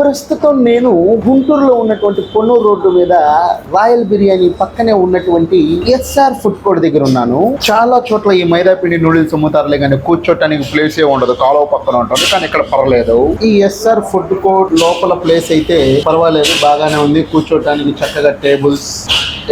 ప్రస్తుతం నేను గుంటూరులో ఉన్నటువంటి పొన్నూరు రోడ్డు మీద రాయల్ బిర్యానీ పక్కనే ఉన్నటువంటి ఎస్ఆర్ ఫుడ్ కోర్ట్ దగ్గర ఉన్నాను. చాలా చోట్ల ఈ మైదాపిండి నూడిల్స్ అమ్ముతారులే కానీ కూర్చోటానికి ప్లేస్ ఏ ఉండదు. కాలువ పక్కన ఉంటుంది. కానీ ఇక్కడ పర్వాలేదు ఈ ఎస్ఆర్ ఫుడ్ కోర్ట్ లోపల ప్లేస్ అయితే పర్వాలేదు. బాగానే ఉంది. కూర్చోటానికి చక్కగా టేబుల్స్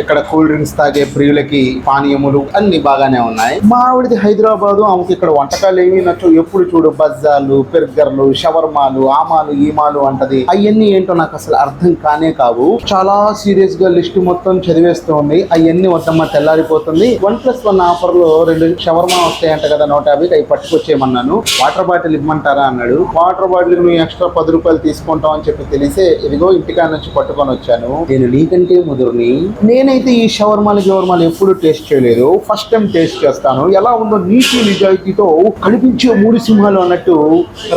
ఇక్కడ కూల్ డ్రింక్స్ తాగే ప్రియులకి పానీయములు అన్ని బాగానే ఉన్నాయి. మా ఆవిడది హైదరాబాదు ఆమెకి ఇక్కడ వంటకాలు ఏమి నచ్చు ఎప్పుడు చూడు బజ్జాలు పెర్గర్లు షవర్మాలు ఆమాలు ఈమాలు అంటది. అవన్నీ ఏంటో నాకు అసలు అర్థం కానే కావు. చాలా సీరియస్గా లిస్ట్ మొత్తం చదివేస్తూ ఉంది. అవన్నీ వద్దమ్మ తెల్లారిపోతుంది. వన్ ప్లస్ వన్ ఆఫర్లో రెండు షవర్మా వస్తాయంట కదా నూట యాభైకి అవి పట్టుకొచ్చేయమన్నాను. వాటర్ బాటిల్ ఇవ్వమంటారా అన్నాడు. వాటర్ బాటిల్ నువ్వు ఎక్స్ట్రా పది రూపాయలు తీసుకుంటాం అని చెప్పి తెలిసే ఇదిగో ఇంటికా నుంచి పట్టుకొని వచ్చాను. నేను నీకంటే ముదురుని. నేను నేనైతే ఈ షవర్మాలు గివర్మాలు ఎప్పుడు టేస్ట్ చేయలేదు. ఫస్ట్ టైం టేస్ట్ చేస్తాను. ఎలా ఉందో నీతి నిజాయితీతో కనిపించే మూడు సింహాలు అన్నట్టు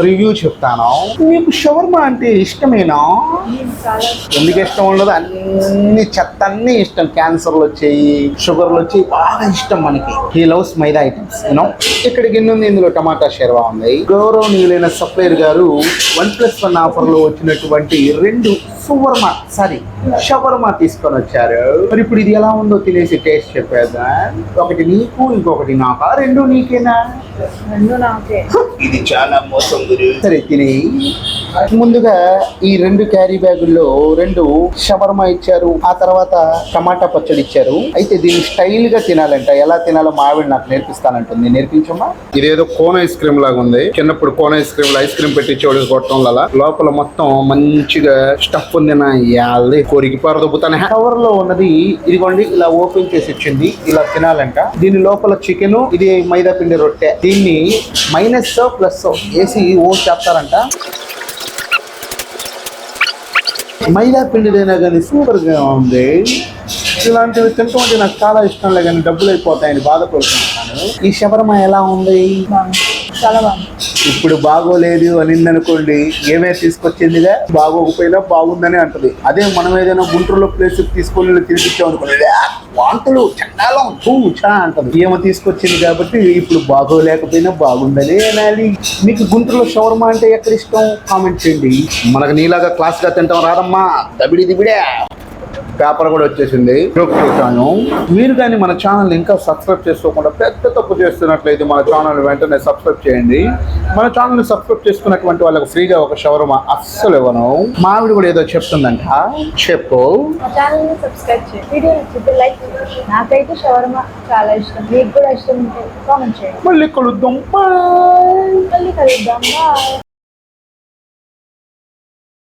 రివ్యూ చెప్తాను. మీకు షవర్మా అంటే ఇష్టమేనా? ఎందుకు ఇష్టం ఉండదు? అన్ని చెత్త అన్ని ఇష్టం. క్యాన్సర్లు వచ్చాయి షుగర్లు వచ్చాయి. బాగా ఇష్టం మనకి. He loves maida items you know ఇక్కడ గిన్నె ఉంది ఇందులో టమాటా షెర్వా ఉంది. గౌరవనీయులైన సప్లైర్ గారు వన్ ప్లస్ వన్ ఆఫర్లో వచ్చినటువంటి రెండు సువర్మా సారీ షవర్మా తీసుకొని వచ్చారు. మరి ఇప్పుడు ఇది ఎలా ఉందో తినేసి టేస్ట్ చెప్పేదా ఒకటి నీకు ఇంకొకటి నాకా? రెండు నీకేనా? రెండు నాకే. ఇది చాలా మోసం గురు. సరే తిని. ముందుగా ఈ రెండు క్యారీ బ్యాగుల్లో రెండు షవర్మా ఇచ్చారు. ఆ తర్వాత టమాటా పచ్చడి ఇచ్చారు. అయితే దీన్ని స్టైల్గా తినాలంట. ఎలా తినాలో మా ఆవిడ నాకు నేర్పిస్తానంటుంది. నేర్పించమ్మా? ఇదేదో కోన్ ఐస్ క్రీమ్ లాగా ఉంది. చిన్నప్పుడు cone ice cream ice cream పెట్టి చోడు కొట్టడం వల్ల లోపల మొత్తం మంచిగా స్టఫ్ ఉంది నా యాళ్ళి కోరికి పరదొబ్బుతాను కవర్లో ఉన్నది ఇదిగోండి ఇలా ఓపెన్ చేసి ఇచ్చింది ఇలా తినాలంట. దీని లోపల చికెన్ ఇది మైదా పిండి రొట్టె. దీన్ని మైనస్ ప్లస్ వేసి ఓ చేస్తారంట. మైదా పిండిదైనా కానీ సూపర్గా ఉంది. ఇలాంటివి తింటుంటే నాకు చాలా ఇష్టం లే కానీ డబ్బులు అయిపోతాయని బాధపడుతున్నాను. ఈ శబరమ ఎలా ఉంది? చాలా బాగుంది. ఇప్పుడు బాగోలేదు అని అనుకోండి ఏమే తీసుకొచ్చిందిగా? బాగోకపోయినా బాగుందని అంటది. అదే మనం ఏదైనా గుంటూరులో ప్లేస్ తీసుకొని తినిపించాం అనుకోండి "ఏ, వాంతులు చండాలం తూ చా అంటది. ఏమో తీసుకొచ్చింది కాబట్టి ఇప్పుడు బాగోలేకపోయినా బాగుందని అనాలి. మీకు గుంటూరులో షవర్మా అంటే ఎక్కడ ఇష్టం? కామెంట్ చేయండి. మనకు నీలాగా క్లాస్గా తింటాం రాదమ్మా. దబిడి దిబిడే. పేపర్ కూడా వచ్చేసింది. చూపుతాను మీరు కానీ మన ఛానల్ ఇంకా సబ్స్క్రైబ్ చేసుకోకుండా పెద్ద తప్పు చేస్తున్నట్లయితే మన ఛానల్ వెంటనే సబ్స్క్రైబ్ చేయండి. మన ఛానల్ సబ్స్క్రైబ్ చేసుకున్నటువంటి వాళ్ళకి ఫ్రీగా ఒక షవర్మా అస్సలు ఇవ్వను. మావిడి కూడా ఏదో చెప్తుందంట. చెప్పు. నాకైతే షవర్మా చాలా ఇష్టం. మీకు కూడా ఇష్టం ఉంటే కామెంట్ చేయండి. మళ్ళీ కలుద్దాం. మళ్ళీ